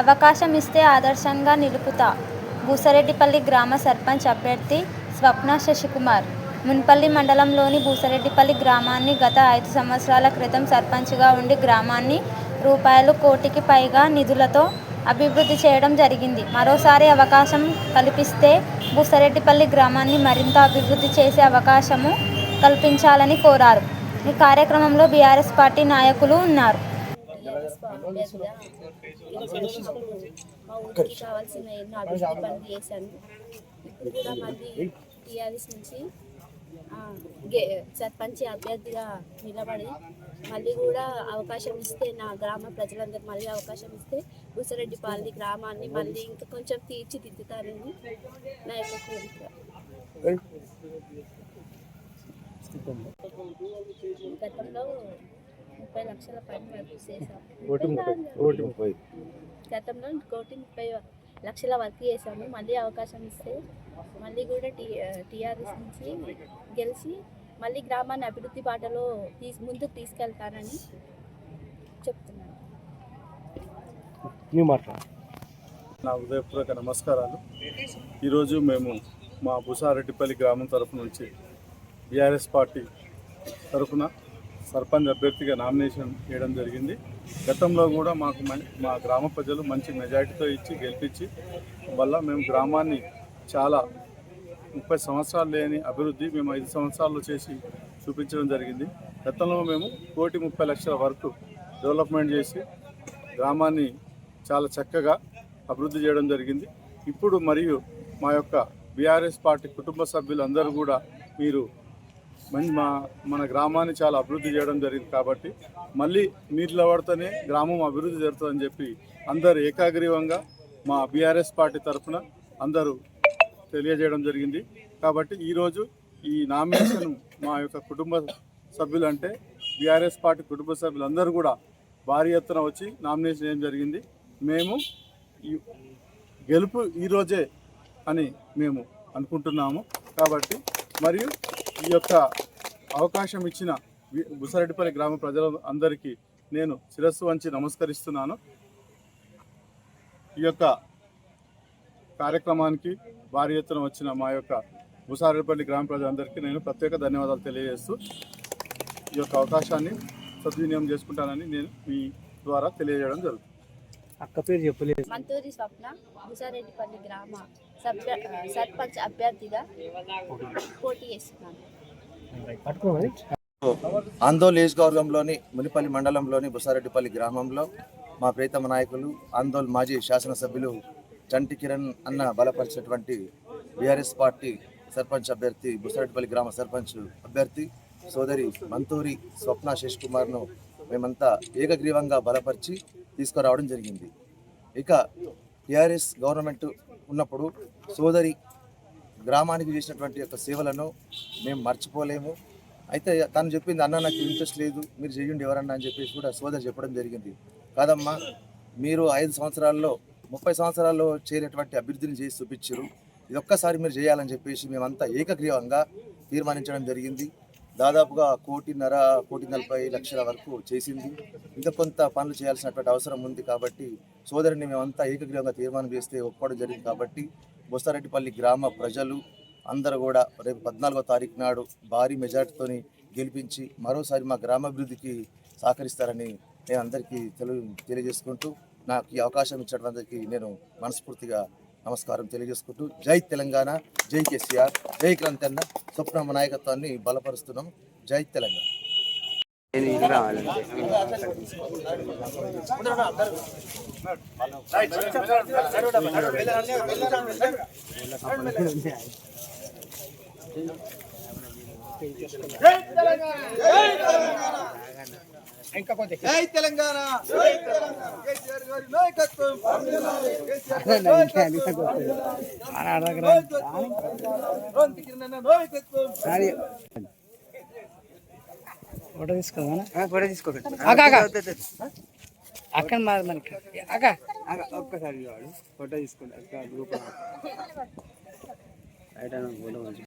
అవకాశం ఇస్తే ఆదర్శంగా నిలుపుతా. బూసరెడ్డిపల్లి గ్రామ సర్పంచ్ అభ్యర్థి స్వప్న శశికుమార్. మున్పల్లి మండలంలోని బూసరెడ్డిపల్లి గ్రామాన్ని గత ఐదు సంవత్సరాల క్రితం సర్పంచ్గా ఉండి గ్రామాన్ని రూపాయలు కోటికి పైగా నిధులతో అభివృద్ధి చేయడం జరిగింది. మరోసారి అవకాశం కల్పిస్తే బూసరెడ్డిపల్లి గ్రామాన్ని మరింత అభివృద్ధి చేసే అవకాశము కల్పించాలని కోరారు. ఈ కార్యక్రమంలో బీఆర్ఎస్ పార్టీ నాయకులు ఉన్నారు. మా ఊరికి కావాల్సిన ఎన్నో అభివృద్ధి పనులు చేశాను ఇప్పుడు కూడా మళ్ళీ టీఆర్ఎస్ నుంచి గే- సర్పంచ్ అభ్యర్థిగా నిలబడి మళ్ళీ కూడా అవకాశం ఇస్తే నా గ్రామ ప్రజలందరూ మళ్ళీ అవకాశం ఇస్తే బుసరెడ్డిపల్లి గ్రామాన్ని మళ్ళీ ఇంకా కొంచెం తీర్చిదిద్దుతారని నా యొక్క కోరిక గతంలో ముప్పై లక్షల పైన వర్క్ చేశాం గతంలో కోటి ముప్పై లక్షల వర్క్ చేశాము మళ్ళీ అవకాశం ఇస్తే మళ్ళీ కూడా టీ టీఆర్ఎస్ నుంచి గెలిచి మళ్ళీ గ్రామాన్ని అభివృద్ధి బాటలో తీసు ముందుకు తీసుకెళ్తానని చెప్తున్నాను. నా హృదయపూర్వక నమస్కారాలు. ఈరోజు మేము మా బుసారెడ్డిపల్లి గ్రామం తరఫు నుంచి బీఆర్ఎస్ పార్టీ తరఫున సర్పంచ్ అభ్యర్థిగా నామినేషన్ చేయడం జరిగింది. గతంలో కూడా మాకు మా గ్రామ ప్రజలు మంచి మెజార్టీతో ఇచ్చి గెలిపించి వల్ల మేము గ్రామాన్ని చాలా ముప్పై సంవత్సరాలు లేని అభివృద్ధి మేము ఐదు సంవత్సరాల్లో చేసి చూపించడం జరిగింది. గతంలో మేము కోటి ముప్పై లక్షల వరకు డెవలప్మెంట్ చేసి గ్రామాన్ని చాలా చక్కగా అభివృద్ధి చేయడం జరిగింది. ఇప్పుడు మరియు మా యొక్క బీఆర్ఎస్ పార్టీ కుటుంబ సభ్యులందరూ కూడా మీరు మా మన గ్రామాన్ని చాలా అభివృద్ధి చేయడం జరిగింది కాబట్టి మళ్ళీ నీటిలో పడితేనే గ్రామం అభివృద్ధి జరుగుతుందని చెప్పి అందరు ఏకాగ్రీవంగా మా బీఆర్ఎస్ పార్టీ తరఫున అందరూ తెలియజేయడం జరిగింది. కాబట్టి ఈరోజు ఈ నామినేషన్ మా యొక్క కుటుంబ సభ్యులు అంటే బీఆర్ఎస్ పార్టీ కుటుంబ సభ్యులందరూ కూడా భారీ ఎత్తున వచ్చి నామినేషన్ చేయడం జరిగింది. మేము ఈ గెలుపు ఈరోజే అని మేము అనుకుంటున్నాము. కాబట్టి మరియు ఈ యొక్క అవకాశం ఇచ్చిన బుసరెడ్డిపల్లి గ్రామ ప్రజల అందరికీ నేను శిరస్సు వంచి నమస్కరిస్తున్నాను. ఈ యొక్క కార్యక్రమానికి భారీ ఎత్తున వచ్చిన మా యొక్క బుసారెడ్డిపల్లి గ్రామ ప్రజలందరికీ నేను ప్రత్యేక ధన్యవాదాలు తెలియజేస్తూ ఈ యొక్క అవకాశాన్ని సద్వినియోగం చేసుకుంటానని నేను మీ ద్వారా తెలియజేయడం జరుగుతుంది. అక్క పేరు చెప్పలేదు. మంతూరి స్వప్న బుసారెడ్డిపల్లి గ్రామ సర్పంచ్ అభ్యర్థిగా పోటీ చేస్తున్నాను. ఆందోళన నియోజకవర్గంలోని మునిపల్లి మండలంలోని బుసారెడ్డిపల్లి గ్రామంలో మా ప్రీతమ నాయకులు ఆందోళన మాజీ శాసనసభ్యులు చంటి కిరణ్ అన్న బలపరిచినటువంటి బీఆర్ఎస్ పార్టీ సర్పంచ్ అభ్యర్థి బుసారెడ్డిపల్లి గ్రామ సర్పంచ్ అభ్యర్థి సోదరి మంతూరి స్వప్న శేష్ కుమార్ను మేమంతా ఏకగ్రీవంగా బలపరిచి తీసుకురావడం జరిగింది. ఇక టీఆర్ఎస్ గవర్నమెంట్ ఉన్నప్పుడు సోదరి గ్రామానికి చేసినటువంటి యొక్క సేవలను మేము మర్చిపోలేము. అయితే తను చెప్పింది అన్న నాకు ఇంట్రెస్ట్ లేదు మీరు చేయండి ఎవరన్నా అని చెప్పేసి కూడా సోదరి చెప్పడం జరిగింది. కాదమ్మా మీరు ఐదు సంవత్సరాల్లో ముప్పై సంవత్సరాల్లో చేరేటువంటి అభివృద్ధిని చేసి చూపించారు ఇది ఒక్కసారి మీరు చేయాలని చెప్పేసి మేమంతా ఏకగ్రీవంగా తీర్మానించడం జరిగింది. దాదాపుగా కోటిన్నర కోటి నలభై లక్షల వరకు చేసింది. ఇంకా కొంత పనులు చేయాల్సినటువంటి అవసరం ఉంది కాబట్టి సోదరుని మేమంతా ఏకగ్రీవంగా తీర్మానం చేస్తే ఒప్పుకోవడం జరిగింది కాబట్టి బొస్తారెడ్డిపల్లి గ్రామ ప్రజలు అందరూ కూడా రేపు పద్నాలుగో తారీఖు నాడు భారీ మెజార్టీతోని గెలిపించి మరోసారి మా గ్రామాభివృద్ధికి సహకరిస్తారని నేను అందరికీ తెలి తెలియజేసుకుంటూ నాకు ఈ అవకాశం ఇచ్చినటువంటి నేను మనస్ఫూర్తిగా నమస్కారం తెలియజేసుకుంటూ జై తెలంగాణ జై కేసీఆర్ జై క్రాంతన్న స్వప్నమ్మ నాయకత్వాన్ని బలపరుస్తున్నాం. జై తెలంగాణ. జై తెలంగాణ. నాయకత్వం. ఫోటో తీసుకోమా ఫోటో తీసుకోకండి అక్కడ మాది మనకి. అక్క ఒక్కసారి ఫోటో తీసుకోండి. అక్క గ్రూప్